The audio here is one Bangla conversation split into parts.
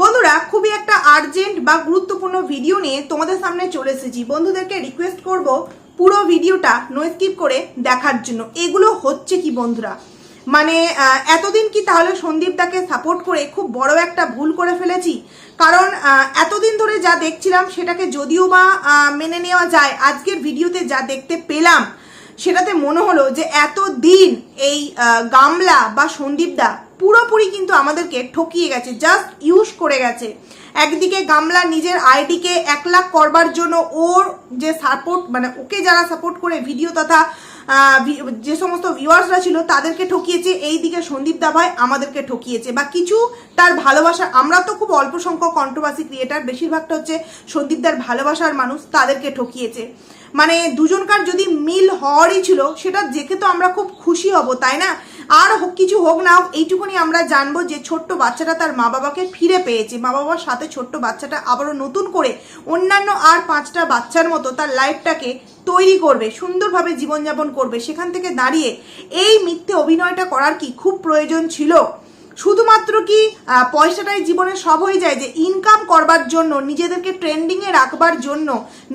বন্ধুরা, খুবই একটা আর্জেন্ট বা গুরুত্বপূর্ণ ভিডিও নিয়ে তোমাদের সামনে চলে এসেছি। বন্ধুদেরকে রিকোয়েস্ট করব পুরো ভিডিওটা নো স্কিপ করে দেখার জন্য। এগুলো হচ্ছে কি বন্ধুরা? মানে এতদিন কি তাহলে সন্দীপ দাকে সাপোর্ট করে খুব বড় একটা ভুল করে ফেলেছি? কারণ এতদিন ধরে যা দেখছিলাম সেটাকে যদিও বা মেনে নেওয়া যায়, আজকের ভিডিওতে যা দেখতে পেলাম, সেটাতে মনে হলো যে এত দিন এই গামলা বা সন্দীপদা পুরোপুরি কিন্তু আমাদেরকে ঠকিয়ে গেছে জাস্ট ইউজ করে গেছে। একদিকে গামলা নিজের আইডিকে এক লাখ করবার জন্য ওর যে সাপোর্ট মানে ওকে যারা সাপোর্ট করে ভিডিও তথা যে সমস্ত ভিউয়ার্সরা ছিল তাদেরকে ঠকিয়েছে এই দিকে সন্দীপ দা ভাই আমাদেরকে ঠকিয়েছে। বা কিছু তার ভালোবাসা, আমরা তো খুব অল্প সংখ্যক কন্ট্রোভার্সি ক্রিয়েটার বেশিরভাগটা হচ্ছে সন্দীপদার ভালোবাসার মানুষ, তাদেরকে ঠকিয়েছে। মানে দুজনকার যদি মিল হওয়ারই ছিল, সেটা দেখে তো আমরা খুব খুশি হব, তাই না? আর হোক কিছু হোক না হোক, এইটুকুনি আমরা জানব যে ছোট্ট বাচ্চাটা তার মা বাবাকে ফিরে পেয়েছে। মা বাবার সাথে ছোট্ট বাচ্চাটা আবারও নতুন করে অন্যান্য আর পাঁচটা বাচ্চার মতো তার লাইফটাকে তৈরি করবে, সুন্দরভাবে জীবনযাপন করবে। সেখান থেকে দাঁড়িয়ে এই মিথ্যে অভিনয়টা করার কি খুব প্রয়োজন ছিল? শুধুমাত্র কি পয়সাটাই জীবনে সব হয়ে যায়, যে ইনকাম করবার জন্য, নিজেদেরকে ট্রেন্ডিংয়ে রাখবার জন্য,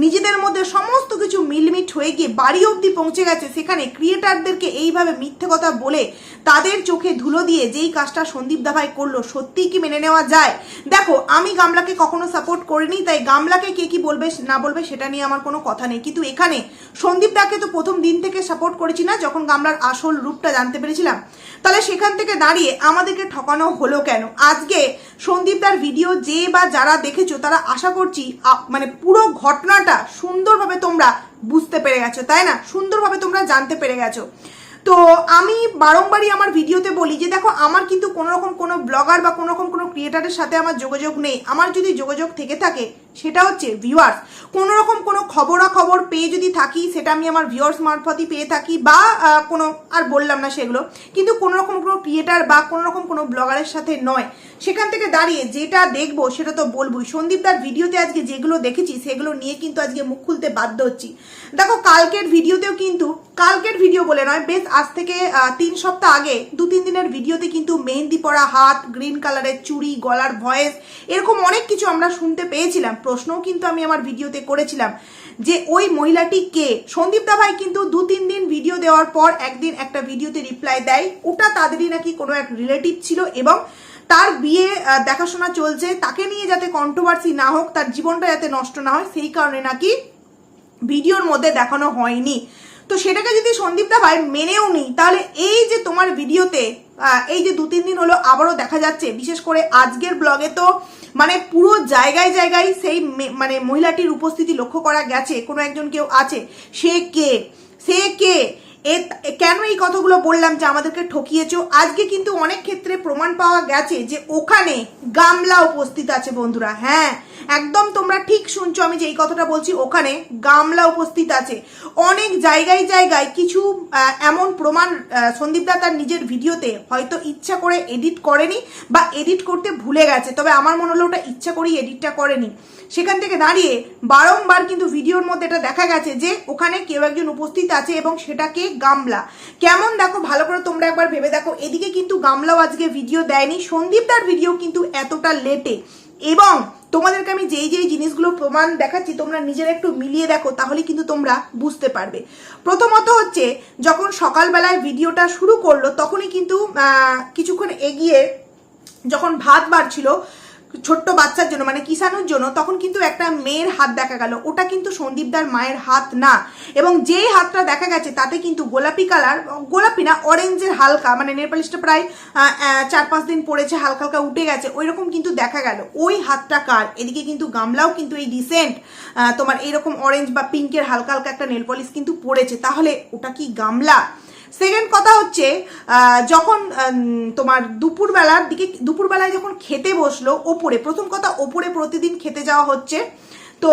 নিজেদের মধ্যে সমস্ত কিছু মিলমিট হয়ে গিয়ে বাড়ি অবধি পৌঁছে গেছে, সেখানে ক্রিয়েটারদেরকে এইভাবে মিথ্যে কথা বলে তাদের চোখে ধুলো দিয়ে যেই কাজটা সন্দীপ দাভাই করল, সত্যিই কি মেনে নেওয়া যায়? দেখো, আমি গামলাকে কখনো সাপোর্ট করিনি, তাই গামলাকে কে কি বলবে, না বলবে, সেটা নিয়ে আমার কোনো কথা নেই। কিন্তু এখানে সন্দীপ দাকে তো প্রথম দিন থেকে সাপোর্ট করেছি না, যখন গামলার আসল রূপটা জানতে পেরেছিলাম। তাহলে সেখান থেকে দাঁড়িয়ে আমাদেরকে ঠকানো হলো কেন? আজকে সন্দীপদার ভিডিও যে বা যারা দেখেছ, তারা আশা করছি মানে পুরো ঘটনাটা সুন্দরভাবে তোমরা বুঝতে পেরে গেছো, তাই না? সুন্দরভাবে তোমরা জানতে পেরে গেছো। তো আমি বারংবারই আমার ভিডিওতে বলি যে, দেখো, আমার কিন্তু কোনোরকম কোনো ব্লগার বা কোনোরকম কোনো ক্রিয়েটারের সাথে আমার যোগাযোগ নেই। আমার যদি যোগাযোগ থেকে থাকে সেটা হচ্ছে ভিউয়ার্স কোনো রকম কোনো খবরাখবর পেয়ে যদি থাকি, সেটা আমি আমার ভিউয়ার্স মারফতই পেয়ে থাকি বা কোনো, আর বললাম না সেগুলো, কিন্তু কোনো রকম কোনো ক্রিয়েটার বা কোনো রকম কোনো ব্লগারের সাথে নয়। সেখান থেকে দাঁড়িয়ে যেটা দেখব, সেটা তো বলবোই। সন্দীপদার ভিডিওতে আজকে যেগুলো দেখেছি, সেগুলো নিয়ে কিন্তু আজকে মুখ খুলতে বাধ্য হচ্ছি। দেখো, কালকের ভিডিওতেও কিন্তু, কালকের ভিডিও বলে নয়, বেশ আজ থেকে তিন সপ্তাহ আগে, দু, তিন দিনের ভিডিওতে কিন্তু মেহেন্দি পরা হাত গ্রিন কালারের চুড়ি, গলার ভয়েস এরকম অনেক কিছু আমরা শুনতে পেয়েছিলাম। প্রশ্নও কিন্তু আমি আমার ভিডিওতে করেছিলাম যে ওই মহিলাটি কে? সন্দীপদা ভাই কিন্তু দু, তিন দিন ভিডিও দেওয়ার পর একদিন একটা ভিডিওতে রিপ্লাই দেয়। ওটা তাদেরই নাকি কোনো এক রিলেটিভ ছিল এবং তার বিয়ে দেখাশোনা চলছে। তাকে নিয়ে যাতে কন্ট্রোভার্সি না হোক, তার জীবনটা যাতে নষ্ট না হয়, সেই কারণে নাকি ভিডিওর মধ্যে দেখানো হয়নি। তো সেটাকে যদি সন্দীপ দা ভাই মেনেও নি তাহলে এই যে তোমার ভিডিওতে এই যে দু তিন দিন হলো আবারও দেখা যাচ্ছে, বিশেষ করে আজকের ব্লগে তো মানে পুরো জায়গায় জায়গায় সেই মানে মহিলাটির উপস্থিতি লক্ষ্য করা গেছে, কোনো একজন কেউ আছে, সে কে? সে কে? এ কেন এই কথাগুলো বললাম যে আমাদেরকে ঠকিয়েছো? আজকে কিন্তু অনেক ক্ষেত্রে প্রমাণ পাওয়া গেছে যে ওখানে গামলা উপস্থিত আছে বন্ধুরা হ্যাঁ। একদম তোমরা ঠিক শুনছো, আমি যে এই কথাটা বলছি, ওখানে গামলা উপস্থিত আছে। অনেক জায়গায় জায়গায় কিছু এমন প্রমাণ সন্দীপদা তার নিজের ভিডিওতে হয়তো ইচ্ছা করে এডিট করেনি বা এডিট করতে ভুলে গেছে, তবে আমার মনে হলো ওটা ইচ্ছা করেই এডিটটা করেনি। সেখান থেকে দাঁড়িয়ে বারংবার কিন্তু ভিডিওর মধ্যে এটা দেখা গেছে যে ওখানে কেউ একজন উপস্থিত আছে এবং সেটাকে গামলা। কেমন দেখো, ভালো করে তোমরা একবার ভেবে দেখো। এদিকে কিন্তু গামলাও আজকে ভিডিও দেয়নি সন্দীপদার ভিডিও কিন্তু এতটা লেটে। এবং তোমাদেরকে আমি যেই যেই জিনিসগুলো প্রমাণ দেখাচ্ছি, তোমরা নিজেরা একটু মিলিয়ে দেখো তাহলে কিন্তু তোমরা বুঝতে পারবে। প্রথমত হচ্ছে, যখন সকালবেলায় ভিডিওটা শুরু করল, তখনই কিন্তু কিছুক্ষণ এগিয়ে যখন ভাত বাড়ছিল ছোট্ট বাচ্চার জন্য মানে কিষানুর জন্য, তখন কিন্তু একটা মেয়ের হাত দেখা গেল। ওটা কিন্তু সন্দীপদার মায়ের হাত না। এবং যেই হাতটা দেখা গেছে, তাতে কিন্তু গোলাপি কালার, গোলাপি না অরেঞ্জের হালকা মানে নেলপালিশটা প্রায় চার পাঁচ দিন পড়েছে, হালকা হালকা উঠে গেছে ওই রকম কিন্তু দেখা গেল। ওই হাতটা কার? এদিকে কিন্তু গামলাও কিন্তু এই রিসেন্ট তোমার এইরকম অরেঞ্জ বা পিঙ্কের হালকা হালকা একটা নেলপলিশ কিন্তু পড়েছে। তাহলে ওটা কি গামলা? সেকেন্ড কথা হচ্ছে যখন তোমার দুপুরবেলার দিকে, দুপুরবেলায় যখন খেতে বসল ওপরে, প্রথম কথা ওপরে প্রতিদিন খেতে যাওয়া হচ্ছে তো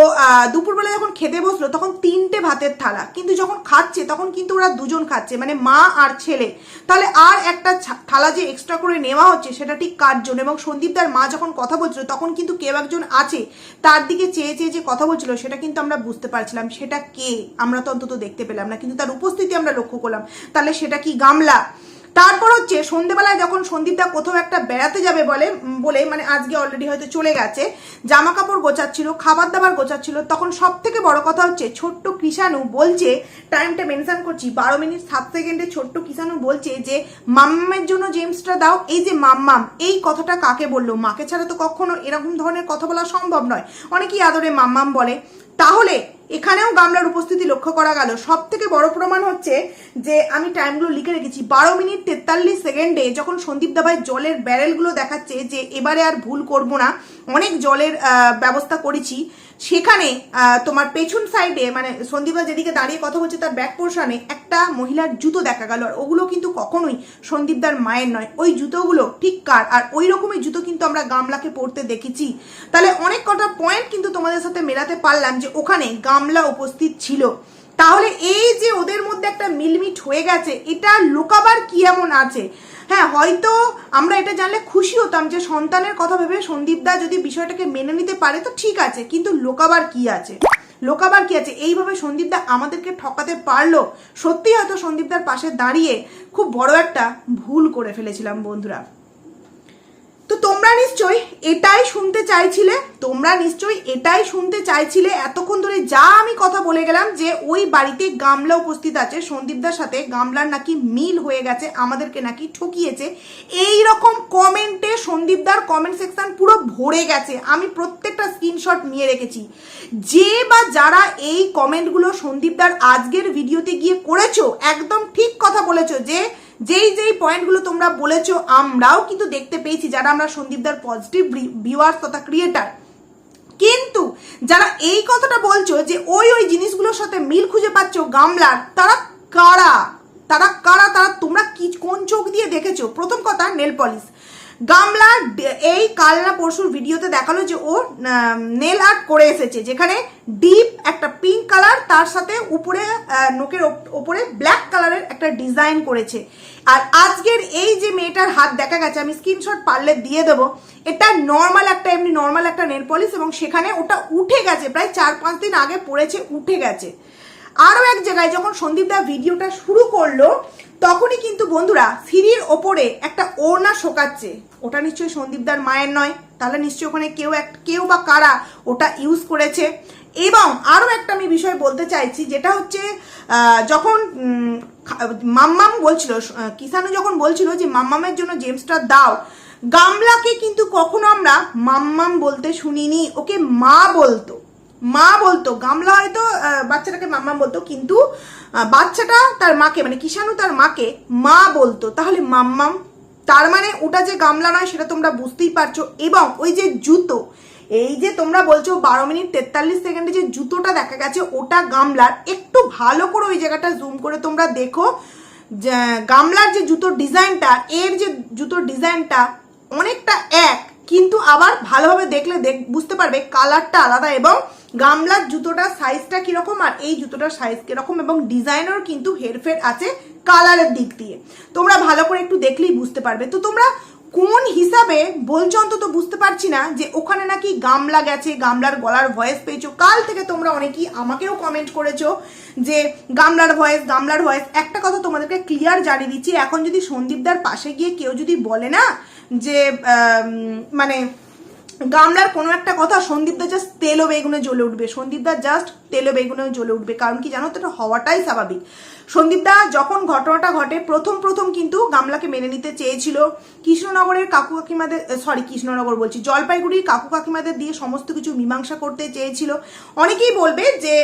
দুপুরবেলা যখন খেতে বসল, তখন তিনটে ভাতের থালা। কিন্তু যখন খাচ্ছে, তখন কিন্তু ওরা দুজন খাচ্ছে মানে মা আর ছেলে। তাহলে আর একটা থালা যে এক্সট্রা করে নেওয়া হচ্ছে, সেটা ঠিক কার জন্য? এবং সন্দীপদার মা যখন কথা বলছিল, তখন কিন্তু কেউ একজন আছে, তার দিকে চেয়ে চেয়ে যে কথা বলছিল, সেটা কিন্তু আমরা বুঝতে পারছিলাম, সেটা কে? আমরা তো অন্তত দেখতে পেলাম না, কিন্তু তার উপস্থিতি আমরা লক্ষ্য করলাম। তাহলে সেটা কি গামলা? তারপর হচ্ছে সন্ধেবেলায় যখন সন্দীপদা কোথাও একটা বেড়াতে যাবে বলে বলে মানে আজকে অলরেডি হয়তো চলে গেছে জামা কাপড় গোছাচ্ছিল খাবার দাবার গোছাচ্ছিল, তখন সব থেকে বড় কথা হচ্ছে ছোট্ট কৃষাণু বলছে টাইমটা মেনশন করছি, বারো মিনিট, সাত সেকেন্ডে ছোট্ট কৃষাণু বলছে যে, মাম্মামের জন্য জেমসটা দাও, এই যে মাম্মাম, এই কথাটা কাকে বলল? মাকে ছাড়া তো কখনো এরকম ধরনের কথা বলা সম্ভব নয়। অনেকেই আদরে মাম্মাম বলে। তাহলে এখানেও গামলার উপস্থিতি লক্ষ্য করা গেল। সব থেকে বড় প্রমাণ হচ্ছে যে আমি টাইমগুলো লিখে রেখেছি। বারো মিনিট তেতাল্লিশ সেকেন্ডে যখন সন্দীপ দাবাই জলের ব্যারেলগুলো দেখাচ্ছে যে এবারে আর ভুল করব না, অনেক জলের ব্যবস্থা করেছি। সেখানে তোমার পেছন সাইডে মানে সন্দীপদা যেদিকে দাঁড়িয়ে কথা বলছে তার ব্যাক পোর্শনে একটা মহিলার জুতো দেখা গেল। আর ওগুলো কিন্তু কখনোই সন্দীপদার মায়ের নয়। ওই জুতোগুলো ঠিক কার? আর ওই রকমই জুতো কিন্তু আমরা গামলাকে পরতে দেখেছি। তাহলে অনেক কটা পয়েন্ট কিন্তু তোমাদের সাথে মেলাতে পারলাম যে ওখানে গামলা উপস্থিত ছিল। তাহলে এই যে ওদের মধ্যে একটা মিলমিট হয়ে গেছে, এটা লোকাবার কি এমন আছে? হ্যাঁ হয়তো আমরা এটা জানলে খুশি হতাম যে সন্তানের কথা ভেবে সন্দীপ দা যদি বিষয়টাকে মেনে নিতে পারে, তো ঠিক আছে। কিন্তু লোকাবার কি আছে? লোকাবার কি আছে? এইভাবে সন্দীপ দা আমাদেরকে ঠকাতে পারল? সত্যি হয়তো সন্দীপ দার পাশে দাঁড়িয়ে খুব বড় একটা ভুল করে ফেলেছিলাম, বন্ধুরা। তো তোমরা নিশ্চয়ই এটাই শুনতে চাইছিলে, তোমরা নিশ্চয়ই এটাই শুনতে চাইছিলে। এতক্ষণ ধরে যা আমি কথা বলে গেলাম যে ওই বাড়িতে গামলা উপস্থিত আছে সন্দীপদার সাথে। গামলার নাকি মিল হয়ে গেছে, আমাদেরকে নাকি ঠকিয়েছে। এই রকম কমেন্টে সন্দীপদার কমেন্ট সেকশন পুরো ভরে গেছে। আমি প্রত্যেকটা স্ক্রিনশট নিয়ে রেখেছি। যে বা যারা এই কমেন্টগুলো সন্দীপদার আজকের ভিডিওতে গিয়ে করেছ, একদম ঠিক কথা বলেছ যে যেই যেই পয়েন্টগুলো তোমরা বলেছ, আমরাও কিন্তু দেখতে পেয়েছি যারা আমরা সন্দীপদার পজিটিভ ভিউয়ার্স তথা ক্রিয়েটার কিন্তু যারা এই কথাটা বলছো যে ওই ওই জিনিসগুলোর সাথে মিল খুঁজে পাচ্ছ গামলার, তারা কারা? তারা কারা? তারা তোমরা কি কোন চোখ দিয়ে দেখেছ? প্রথম কথা নেল পলিশ গামলা এই কাল না পরশুর ভিডিওতে দেখাল যে ও নেল আর্ট করে এসেছে, যেখানে ডিপ একটা পিঙ্ক কালার তার সাথে উপরে নোকের ওপ- ওপরে ব্ল্যাক কালারের একটা ডিজাইন করেছে। আর আজকের এই যে মেয়েটার হাত দেখা গেছে, আমি স্ক্রিনশট পারলে দিয়ে দেবো। এটা নর্মাল একটা, এমনি নর্মাল একটা নেল পলিশ এবং সেখানে ওটা উঠে গেছে, প্রায় চার পাঁচ দিন আগে পড়েছে, উঠে গেছে। আরও এক জায়গায় যখন সন্দীপদা ভিডিওটা শুরু করল, তখনই কিন্তু বন্ধুরা সিঁড়ির ওপরে একটা ওড়না শোকাচ্ছে। ওটা নিশ্চয়ই সন্দীপদার মায়ের নয়, তাহলে নিশ্চয়ই ওখানে কেউ এক, কেউ বা কারা ওটা ইউজ করেছে। এবং আরও একটা আমি বিষয় বলতে চাইছি, যেটা হচ্ছে যখন মাম্মাম বলছিল কিষানু যখন বলছিল যে, মাম্মামের জন্য জেমসটা দাও। গামলাকে কিন্তু কখনো আমরা মাম্মাম বলতে শুনিনি, ওকে মা বলতো। মা বলতো, গামলা হয়তো বাচ্চাটাকে মাম্মা বলতো, কিন্তু বাচ্চাটা তার মাকে মানে কিষাণু তার মাকে মা বলতো। তাহলে মাম্মাম, তার মানে ওটা যে গামলা নয়, সেটা তোমরা বুঝতেই পারছ। এবং ওই যে জুতো, এই যে তোমরা বলছো বারো মিনিট তেতাল্লিশ সেকেন্ডে যে জুতোটা দেখা গেছে, ওটা গামলার। একটু ভালো করে ওই জায়গাটা জুম করে তোমরা দেখো। গামলার যে জুতোর ডিজাইনটা, এর যে জুতোর ডিজাইনটা অনেকটা এক, কিন্তু আবার ভালোভাবে দেখলে দেখ, বুঝতে পারবে কালারটা আলাদা এবং গামলার জুতোটার সাইজটা কীরকম আর এই জুতোটার সাইজ কীরকম এবং ডিজাইনেরও কিন্তু হেরফের আছে কালারের দিক দিয়ে। তোমরা ভালো করে একটু দেখলেই বুঝতে পারবে। তো তোমরা কোন হিসাবে বলছো অন্তত বুঝতে পারছি না যে ওখানে নাকি গামলা গেছে, গামলার গলার ভয়েস পেয়েছ। কাল থেকে তোমরা অনেকেই আমাকেও কমেন্ট করেছ যে গামলার ভয়েস গামলার ভয়েস একটা কথা তোমাদেরকে ক্লিয়ার জানিয়ে দিচ্ছি, এখন যদি সন্দীপদার পাশে গিয়ে কেউ যদি বলে না যে মানে গামলার কোনো একটা কথা সন্দীপদা জাস্ট তেলো বেগুনে জ্বলে উঠবে। সন্দীপদা জাস্ট তেলো বেগুনে জ্বলে উঠবে। কারণ কি জানো তো, এটা হওয়াটাই স্বাভাবিক। সন্দীপদা যখন ঘটনাটা ঘটে, প্রথম প্রথম কিন্তু গামলাকে মেনে নিতে চেয়েছিল। কৃষ্ণনগরের কাকু কাকিমাদের সরি কৃষ্ণনগর বলছি, জলপাইগুড়ির কাকু কাকিমাদের দিয়ে সমস্ত কিছু মীমাংসা করতে চেয়েছিল। অনেকেই বলবে যে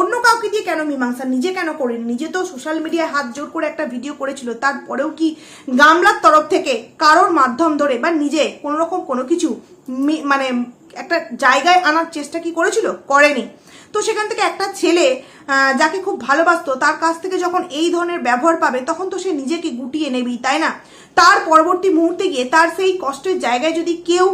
অন্য কাউকে দিয়ে কেন মীমাংসা? নিজে কেন করেনি? নিজে তো সোশ্যাল মিডিয়ায় হাত জোর করে একটা ভিডিও করেছিল। তারপরেও কি গামলার তরফ থেকে কারোর মাধ্যম ধরে বা নিজে কোনো রকম কোনো কিছু মানে একটা জায়গায় আনার চেষ্টা কি করেছিল? করেনি। তো সেখান থেকে একটা ছেলে যাকে খুব ভালোবাসতো, তার কাছ থেকে যখন এই ধরনের ব্যবহার পাবে, তখন তো সে নিজেকে গুটিয়ে নেবেই, তাই না? তার পরবর্তী মুহূর্তে গিয়ে তার সেই কষ্টের জায়গায় যদি কেউ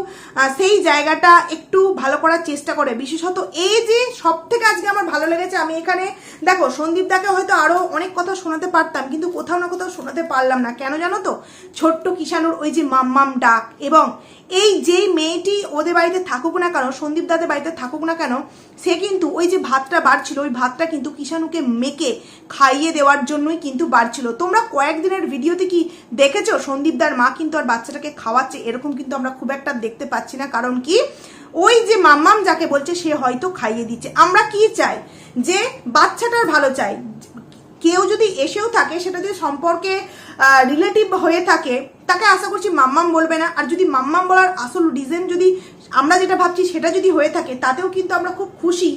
সেই জায়গাটা একটু ভালো করার চেষ্টা করে, বিশেষত এই যে সব থেকে আজকে আমার ভালো লেগেছে, আমি এখানে, দেখো সন্দীপ দাকে হয়তো আরও অনেক কথা শোনাতে পারতাম, কিন্তু কোথাও না কোথাও শোনাতে পারলাম না। কেন জানো তো? ছোট্ট কিষানুর ওই যে মাম্মাম ডাক এবং এই যেই মেয়েটি ওদের বাড়িতে থাকুক না কেন, সন্দীপ দাদের বাড়িতে থাকুক না কেন, সে কিন্তু ওই যে ভাতটা বাড়ছিল, ওই ভাতটা কিন্তু কিষাণুকে মেকে খাইয়ে দেওয়ার জন্যই কিন্তু বাড়ছিল। তোমরা কয়েকদিনের ভিডিওতে কি দেখেছ? সন্দীপদার মা কিন্তু আর বাচ্চাটাকে খাওয়াচ্ছে, এরকম কিন্তু আমরা খুব একটা দেখতে পাচ্ছি না। কারণ কি? ওই যে মাম্মাম যাকে বলছে, সে হয়তো খাইয়ে দিচ্ছে। আমরা কি চাই? যে বাচ্চাটার ভালো চাই কেউ যদি এসেও থাকে, সেটা যদি সম্পর্কে রিলেটিভ হয়ে থাকে, তাকে আশা করছি মাম্মাম বলবে না। আর যদি মাম্মাম বলার আসল রিজেন যদি আমরা যেটা ভাবছি সেটা যদি হয়ে থাকে, তাতেও কিন্তু আমরা খুব খুশি।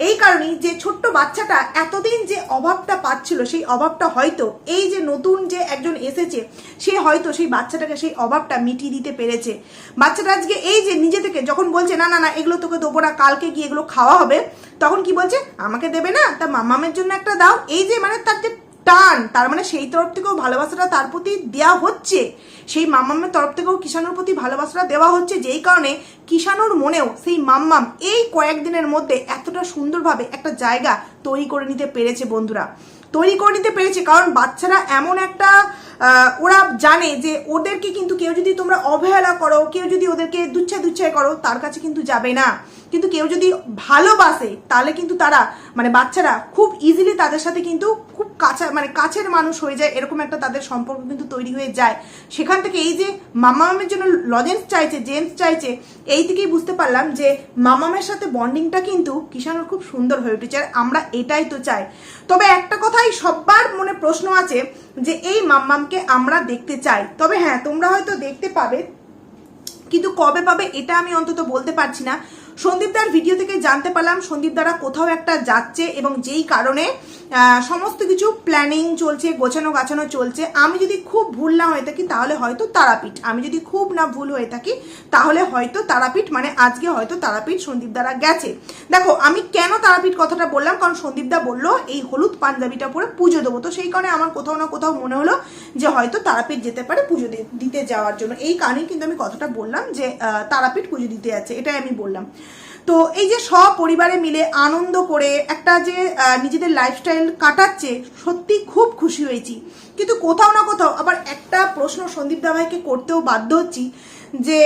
এই কারণেই যে ছোট্ট বাচ্চাটা এতদিন যে অভাবটা পাচ্ছিল, সেই অভাবটা হয়তো, এই যে নতুন যে একজন এসেছে, সে হয়তো সেই বাচ্চাটাকে সেই অভাবটা মিটিয়ে দিতে পেরেছে। বাচ্চাটা আজকে এই যে নিজে থেকে যখন বলছে, না না না, এগুলো তোকে দেবো না, কালকে গিয়ে এগুলো খাওয়া হবে, তখন কি বলছে, আমাকে দেবে না, তা মামামের জন্য একটা দাও। এই যে মানে তার যে টান। তার মানে সেই তরফ থেকেও ভালোবাসাটা তার প্রতি দেওয়া হচ্ছে। সেই মাম্মামের তরফ থেকেও কিষাণুর প্রতি ভালোবাসাটা দেওয়া হচ্ছে। যেই কারণে কিষাণুর মনেও সেই মাম্মাম এই কয়েকদিনের মধ্যে এতটা সুন্দরভাবে একটা জায়গা তৈরি করে নিতে পেরেছে বন্ধুরা। তৈরি করে নিতে পেরেছে কারণ বাচ্চারা এমন একটা ওরা জানে যে ওদেরকে কিন্তু কেউ যদি তোমরা অবহেলা করো, কেউ যদি ওদেরকে দুচ্ছায় দুচ্ছায় করো, তার কাছে কিন্তু যাবে না। কিন্তু কেউ যদি ভালোবাসে, তাহলে কিন্তু তারা মানে বাচ্চারা খুব ইজিলি তাদের সাথে কিন্তু খুব কাছা মানে কাছের মানুষ হয়ে যায়, এরকম একটা তাদের সম্পর্ক কিন্তু তৈরি হয়ে যায়। সেখান থেকে এই যে মামা মামের জন্য লজেন্স চাইছে জেন্টস চাইছে, এই থেকেই বুঝতে পারলাম যে মামামের সাথে বন্ডিংটা কিন্তু কিষাণুর খুব সুন্দর হয়ে উঠেছে, আর আমরা এটাই তো চাই। তবে একটা কথাই সবার মনে প্রশ্ন আছে যে এই মাম্মামকে আমরা দেখতে চাই। তবে হ্যাঁ তোমরা হয়তো দেখতে পাবে, কিন্তু কবে পাবে এটা আমি অন্তত বলতে পারছি না। সন্দীপদার ভিডিও থেকে জানতে পারলাম, সন্দীপ দ্বারা কোথাও একটা যাচ্ছে এবং যেই কারণে সমস্ত কিছু প্ল্যানিং চলছে, গোছানো গাছানো চলছে। আমি যদি খুব ভুল না হয়ে থাকি, তাহলে হয়তো তারাপীঠ। আমি যদি খুব না ভুল হয়ে থাকি, তাহলে হয়তো তারাপীঠ মানে আজকে হয়তো তারাপীঠ সন্দীপ দ্বারা গেছে। দেখো, আমি কেন তারাপীঠ কথাটা বললাম? কারণ সন্দীপদা বলল, এই হলুদ পাঞ্জাবিটা পরে পুজো দেবো। তো সেই কারণে আমার কোথাও না কোথাও মনে হলো যে হয়তো তারাপীঠ যেতে পারে পুজো দিতে যাওয়ার জন্য। এই কারণেই কিন্তু আমি কথাটা বললাম যে তারাপীঠ পুজো দিতে যাচ্ছে, এটাই আমি বললাম। তো এই যে সব পরিবারে মিলে আনন্দ করে একটা যে নিজেদের লাইফস্টাইল কাটাচ্ছে, সত্যি খুব খুশি হয়েছি। কিন্তু কোথাও না কোথাও আবার একটা প্রশ্ন সন্দীপ দাভাইকে করতেও বাধ্য হচ্ছি যে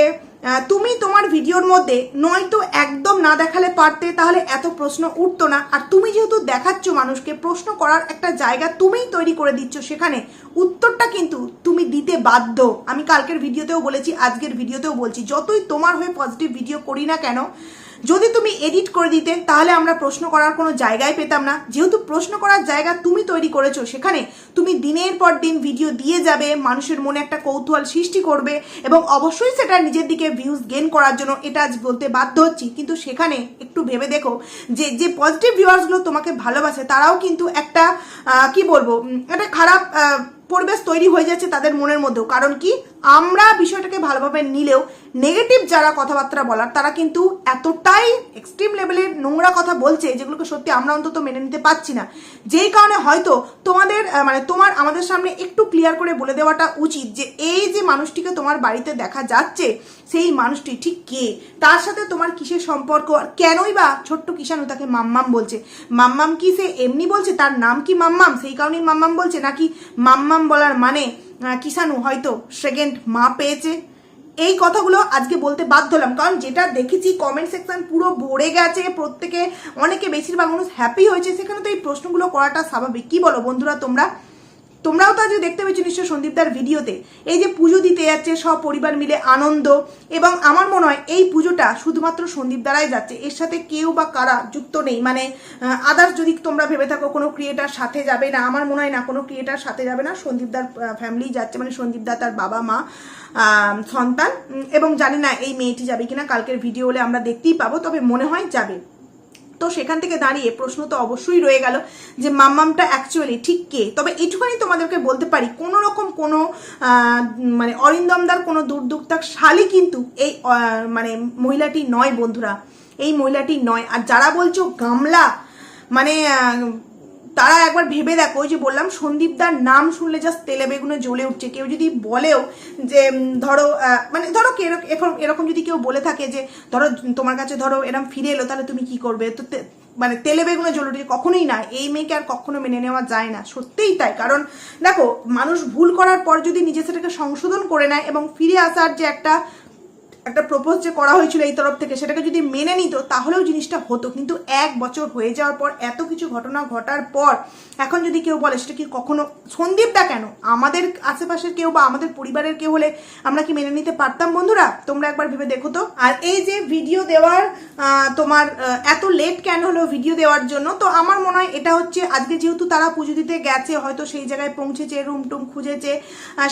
তুমি তোমার ভিডিওর মধ্যে নয়তো একদম না দেখালে পারতে তাহলে এত প্রশ্ন উঠতো না। আর তুমি যেহেতু দেখাচ্ছ মানুষকে, প্রশ্ন করার একটা জায়গা তুমিই তৈরি করে দিচ্ছ সেখানে, উত্তরটা কিন্তু তুমি দিতে বাধ্য। আমি কালকের ভিডিওতেও বলেছি, আজকের ভিডিওতেও বলছি, যতই তোমার হয়ে পজিটিভ ভিডিও করি না কেন যদি তুমি এডিট করে দিতে, তাহলে আমরা প্রশ্ন করার কোনো জায়গায় পেতাম না। যেহেতু প্রশ্ন করার জায়গা তুমি তৈরি করেছ, সেখানে তুমি দিনের পর দিন ভিডিও দিয়ে যাবে, মানুষের মনে একটা কৌতূহল সৃষ্টি করবে এবং অবশ্যই সেটা নিজের দিকে ভিউজ গেন করার জন্য এটা আজ বলতে বাধ্য হচ্ছি। কিন্তু সেখানে একটু ভেবে দেখো যে যে পজিটিভ ভিউয়ার্সগুলো তোমাকে ভালোবাসে, তারাও কিন্তু একটা কি বলব একটা খারাপ পরিবেশ তৈরি হয়ে যাচ্ছে তাদের মনের মধ্যেও। কারণ কি? আমরা বিষয়টাকে ভালোভাবে নিলেও নেগেটিভ যারা কথাবার্তা বলার, তারা কিন্তু এতটাই এক্সট্রিম লেভেলের নোংরা কথা বলছে যেগুলোকে সত্যি আমরা অন্তত মেনে নিতে পারছি না। যেই কারণে হয়তো তোমাদের মানে তোমার, আমাদের সামনে একটু ক্লিয়ার করে বলে দেওয়াটা উচিত যে এই যে মানুষটিকে তোমার বাড়িতে দেখা যাচ্ছে, সেই মানুষটি ঠিক কে? তার সাথে তোমার কিসের সম্পর্ক? আর কেনই বা ছোট্ট কিষাণু তাকে মাম্মাম বলছে? মাম্মাম কি সে এমনি বলছে? তার নাম কি মাম্মাম? সেই কারণেই মাম্মাম বলছে? নাকি মাম্মাম বলার মানে কিষাণু হয়তো সেকেন্ড মা পেয়েছে। এই কথাগুলো আজকে বলতে বাধ্য হলাম, কারণ যেটা দেখেছি কমেন্ট সেকশন পুরো ভরে গেছে, প্রত্যেকে, অনেকে বেশিরভাগ মানুষ হ্যাপি হয়েছে, সেখানে তো এই প্রশ্নগুলো করাটা স্বাভাবিক। কী বলো বন্ধুরা তোমরা? তোমরাও তো আজকে দেখতে পেয়েছ নিশ্চয় সন্দীপদার ভিডিওতে। এই যে পুজো দিতে যাচ্ছে, সব পরিবার মিলে আনন্দ, এবং আমার মনে হয় এই পুজোটা শুধুমাত্র সন্দীপ দ্বারাই যাচ্ছে। এর সাথে কেউ বা কারা যুক্ত নেই। মানে আদার্স যদি তোমরা ভেবে থাকো কোনো ক্রিয়েটার সাথে যাবে না, আমার মনে হয় না কোনো ক্রিয়েটার সাথে যাবে না। সন্দীপদার ফ্যামিলি যাচ্ছে মানে সন্দীপদা তার বাবা, মা সন্তান এবং জানি না এই মেয়েটি যাবে কিনা, কালকের ভিডিও হলে আমরা দেখতেই পাবো, তবে মনে হয় যাবে। তো সেখান থেকে দাঁড়িয়ে প্রশ্ন তো অবশ্যই রয়ে গেল যে মাম্মামটা অ্যাকচুয়ালি ঠিক কে? তবে এটুখানি তোমাদেরকে বলতে পারি, কোনো রকম কোনো মানে অরিন্দমদার কোনো দুর্দুক্তাক শালি কিন্তু এই মানে মহিলাটি নয় বন্ধুরা। এই মহিলাটি নয়। আর যারা বলছো গামলা মানে তারা একবার ভেবে দেখো যে বললাম, সন্দীপদার নাম শুনলে জাস্ট তেলে বেগুনে জ্বলে উঠছে। কেউ যদি বলেও যে ধরো মানে ধরো এরকম এরকম যদি কেউ বলে থাকে যে, ধরো, তোমার কাছে ধরো এরকম ফিরে এলো, তাহলে তুমি কি করবে? তে- মানে তেলে বেগুনে জ্বলে উঠছে, কখনোই না। এই মেয়েকে আর কখনো মেনে নেওয়া যায় না। সত্যিই তাই। কারণ দেখো, মানুষ ভুল করার পর যদি নিজে সেটাকে সংশোধন করে নেয় এবং ফিরে আসার যে একটা একটা প্রপোজ যে করা হয়েছিল এই তরফ থেকে, সেটাকে যদি মেনে নিত, তাহলেও জিনিসটা হতো। কিন্তু এক বছর হয়ে যাওয়ার পর, এত কিছু ঘটনা ঘটার পর, এখন যদি কেউ বলে, সেটা কি কখনো সন্দীপটা কেন? আমাদের আশেপাশের কেউ বা আমাদের পরিবারের কেউ হলে আমরা কি মেনে নিতে পারতাম? বন্ধুরা, তোমরা একবার ভেবে দেখো তো। আর এই যে ভিডিও দেওয়ার তোমার এত লেট কেন হলো ভিডিও দেওয়ার জন্য, তো আমার মনে হয় এটা হচ্ছে, আজকে যেহেতু তারা পুজো দিতে গেছে, হয়তো সেই জায়গায় পৌঁছেছে রুম টুম খুঁজেছে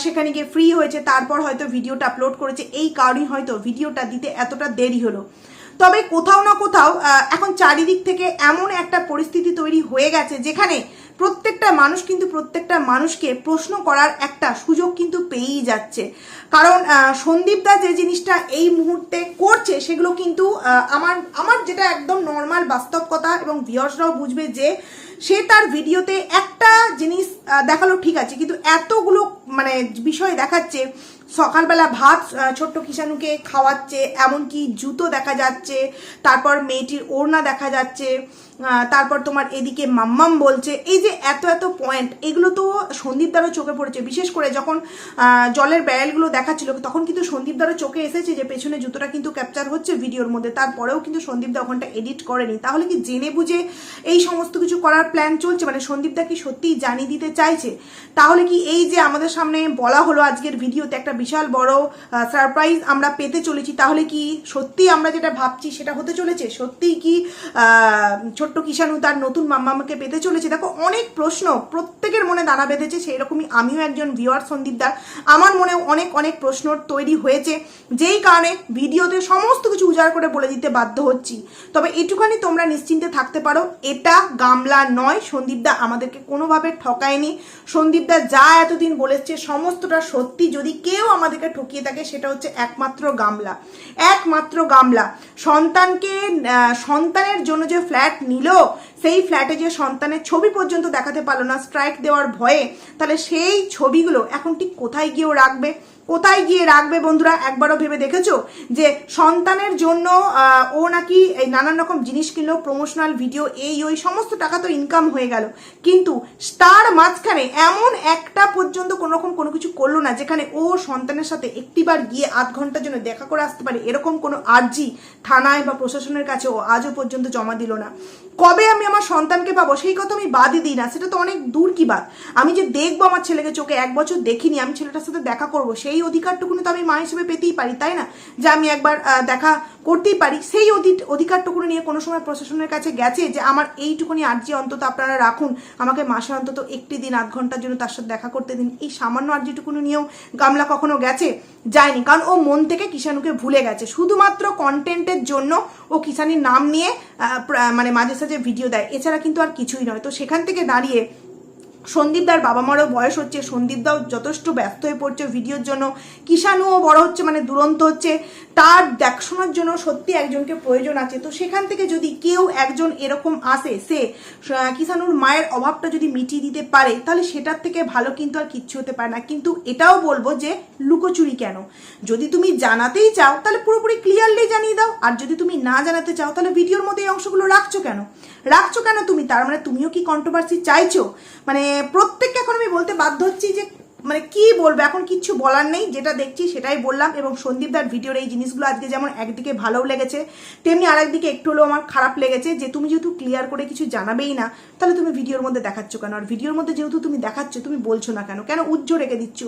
সেখানে গিয়ে ফ্রি হয়েছে, তারপর হয়তো ভিডিওটা আপলোড করেছে, এই কারণেই হয়তো ভিডিওটা দিতে এতটা দেরি হলো। তবে কোথাও না কোথাও এখন চারিদিক থেকে এমন একটা পরিস্থিতি তৈরি হয়ে গেছে, যেখানে প্রত্যেকটা মানুষ কিন্তু প্রত্যেকটা মানুষকে প্রশ্ন করার একটা সুযোগ কিন্তু পেয়েই যাচ্ছে। কারণ সন্দীপ দা যে জিনিসটা এই মুহূর্তে করছে, সেগুলো কিন্তু আমার আমার যেটা একদম নর্মাল বাস্তব কথা এবং ভিউয়ার্সরাও বুঝবে যে সে তার ভিডিওতে একটা জিনিস দেখাল ঠিক আছে, কিন্তু এতগুলো মানে বিষয় দেখাচ্ছে সকালবেলা ভাত ছোট্ট কিষাণুকে খাওয়াচ্ছে এমনকি জুতো দেখা যাচ্ছে তারপর মেয়েটির ওড়না দেখা যাচ্ছে। তারপর তোমার এদিকে মাম্মাম বলছে এই যে এত এত পয়েন্ট এগুলো তো সন্দীপ দ্বারা চোখে পড়েছে। বিশেষ করে যখন জলের ব্যারেলগুলো দেখাচ্ছিল তখন কিন্তু সন্দীপ দ্বারা চোখে এসেছে যে পেছনে জুতোটা কিন্তু ক্যাপচার হচ্ছে ভিডিওর মধ্যে। তারপরেও কিন্তু সন্দীপ দা ওখানটা এডিট করেনি। তাহলে কি জেনে বুঝে এই সমস্ত কিছু করার প্ল্যান চলছে? মানে সন্দীপ দা কি সত্যিই জানিয়ে দিতে চাইছে? তাহলে কি এই যে আমাদের সামনে বলা হলো আজকের ভিডিওতে একটা বিশাল বড় সারপ্রাইজ আমরা পেতে চলেছি তাহলে কি সত্যি আমরা যেটা ভাবছি সেটা হতে চলেছে? সত্যিই কি আহ, ছোট্ট কিষাণু তার নতুন মাম্মাকে পেতে চলেছে। দেখো, অনেক প্রশ্ন প্রত্যেকের মনে দানা বেঁধেছে সেই রকমই আমিও একজন ভিওয়ার সন্দীপদার আমার মনে অনেক অনেক প্রশ্ন তৈরি হয়েছে, যেই কারণে ভিডিওতে সমস্ত কিছু উজাড় করে বলে দিতে বাধ্য হচ্ছি। তবে এটুখানি তোমরা নিশ্চিন্তে থাকতে পারো, এটা গামলা নয়। সন্দীপদা আমাদেরকে কোনোভাবে ঠকায়নি। সন্দীপদা যা এতদিন বলেছে, সমস্তটা সত্যি। যদি কেউ আমাদেরকে ঠকিয়ে থাকে, সেটা হচ্ছে একমাত্র গামলা। একমাত্র গামলা। সন্তানকে সন্তানের জন্য যে ফ্ল্যাট নিল সেই ফ্ল্যাটে যে সন্তানের ছবি পর্যন্ত দেখাতে পারল না স্ট্রাইক দেওয়ার ভয়ে, তাহলে সেই ছবিগুলো এখন ঠিক কোথায় গিয়েও রাখবে? কোথায় গিয়ে রাখবে বন্ধুরা? একবারও ভেবে দেখেছ? যে সন্তানের জন্য ও নাকি এই নানান রকম জিনিস কিনলো প্রমোশনাল ভিডিও এই, ওই সমস্ত টাকা তো ইনকাম হয়ে গেল। কিন্তু তার মাঝখানে এমন একটা পর্যন্ত কোনো রকম কোনো কিছু করল না, যেখানে ও সন্তানের সাথে একটিবার গিয়ে আধ ঘণ্টার জন্য দেখা করে আসতে পারে, এরকম কোনো আর্জি থানায় বা প্রশাসনের কাছে ও আজও পর্যন্ত জমা দিল না। কবে আমি আমার সন্তানকে পাবো? সেই কথা আমি বাদই দিই না, সেটা তো অনেক দূর কি বাদ আমি যে দেখব আমার ছেলেকে, চোখে এক বছর দেখিনি, আমি ছেলেটার সাথে দেখা করব, সেই অধিকারটুকুনি তো আমি মা হিসেবে পেতেই পারি, তাই না? যে আমি একবার দেখা করতেই পারি। সেই অধি- অধিকারটুকুনি নিয়ে কোনো সময় প্রশাসনের কাছে গেছে যে আমার এইটুকুনি আর্জি অন্তত আপনারা রাখুন। আমাকে মাসে অন্তত একটি দিন, আধ ঘণ্টার জন্য তার সাথে দেখা করতে দিন। এই সামান্য আর্জিটুকুনি নিয়েও গামলা কখনো গেছে? যায়নি। কারণ ও মন থেকে কিষাণুকে ভুলে গেছে। শুধুমাত্র কন্টেন্টের জন্য ও কিষানির নাম নিয়ে মানে মাঝে সাঝে ভিডিও দেয়। এছাড়া কিন্তু আর কিছুই নয়। তো সেখান থেকে দাঁড়িয়ে সন্দীপদার বাবা মারও বয়স হচ্ছে সন্দীপদাও যথেষ্ট ব্যস্ত হয়ে পড়ছে ভিডিওর জন্য। কিষাণুও বড় হচ্ছে মানে দুরন্ত হচ্ছে। তার দেখাশোনার জন্য সত্যি একজনকে প্রয়োজন আছে। তো সেখান থেকে যদি কেউ একজন এরকম আসে, সে কিষাণুর মায়ের অভাবটা যদি মিটিয়ে দিতে পারে, তাহলে সেটার থেকে ভালো কিন্তু আর কিচ্ছু হতে পারে না। কিন্তু এটাও বলব যে, লুকোচুরি কেন? যদি তুমি জানাতেই চাও, তাহলে পুরোপুরি ক্লিয়ারলি জানিয়ে দাও। আর যদি তুমি না জানাতে চাও, তাহলে ভিডিওর মধ্যে এই অংশগুলো রাখছো কেন? রাখছো কেন তুমি? তার মানে তুমিও কি কন্ট্রোভার্সি চাইছো? মানে প্রত্যেককে এখন আমি বলতে বাধ্য হচ্ছি যে মানে কি বলব, এখন কিচ্ছু বলার নেই, যেটা দেখছি সেটাই বললাম এবং সন্দীপদার ভিডিওর এই জিনিসগুলো আজকে যেমন একদিকে ভালোও লেগেছে, তেমনি আরেকদিকে একটু হলেও আমার খারাপ লেগেছে যে তুমি যেহেতু ক্লিয়ার করে কিছু জানাবেই না, তাহলে তুমি ভিডিওর মধ্যে দেখাচ্ছ কেন? আর ভিডিওর মধ্যে যেহেতু তুমি দেখাচ্ছ, তুমি বলছো না কেন? কেন উজ্জ্ব রেখে দিচ্ছ?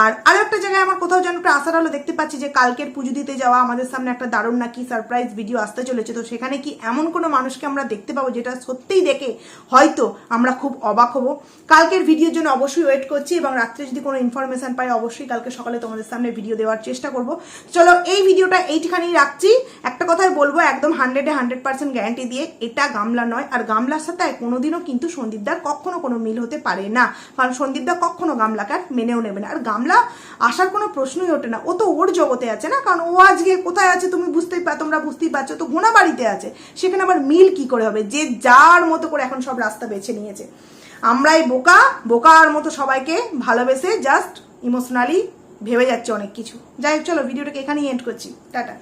আর আরও একটা জায়গায় আমার কোথাও যেন একটা আশার আলো দেখতে পাচ্ছি যে কালকের পুজো দিতে যাওয়া, আমাদের সামনে একটা দারুণ নাকি সারপ্রাইজ ভিডিও আসতে চলেছে। তো সেখানে কি এমন কোনো মানুষকে আমরা দেখতে পাবো যেটা সত্যিই দেখে হয়তো আমরা খুব অবাক হব? কালকের ভিডিওর জন্য অবশ্যই ওয়েট করছি এবং রাত্রে যদি কোনো ইনফরমেশন পাই, অবশ্যই কালকে সকালে তোমাদের সামনে ভিডিও দেওয়ার চেষ্টা করব। চলো, এই ভিডিওটা এইখানেই রাখছি। একটা কথাই বলব, একদম হান্ড্রেডে হান্ড্রেড পার্সেন্ট গ্যারান্টি দিয়ে এটা গামলা নয়। আর গামলার সাথে কোনোদিনও কিন্তু সন্দীপদার কখনো কোনো মিল হতে পারে না। কারণ সন্দীপদা কখনো গামলাকে আর মেনেও নেবে না। আর গামলা আসার কোনো প্রশ্নই ওঠে না। ও তো ওর জগতে আছে না? কারণ ও আজকে কোথায় আছে তুমি বুঝতেই পা তোমরা বুঝতেই পারছ। তো ঘোনা বাড়িতে আছে। সেখানে আবার মিল কি করে হবে? যে যার মতো করে এখন সব রাস্তা বেছে নিয়েছে। আমরাই বোকা, বোকার মতো সবাইকে ভালোবেসে জাস্ট ইমোশনালি ভেবে যাচ্ছে অনেক কিছু। যাই হোক, চলো ভিডিওটাকে এখানেই এন্ড করছি। টাটা।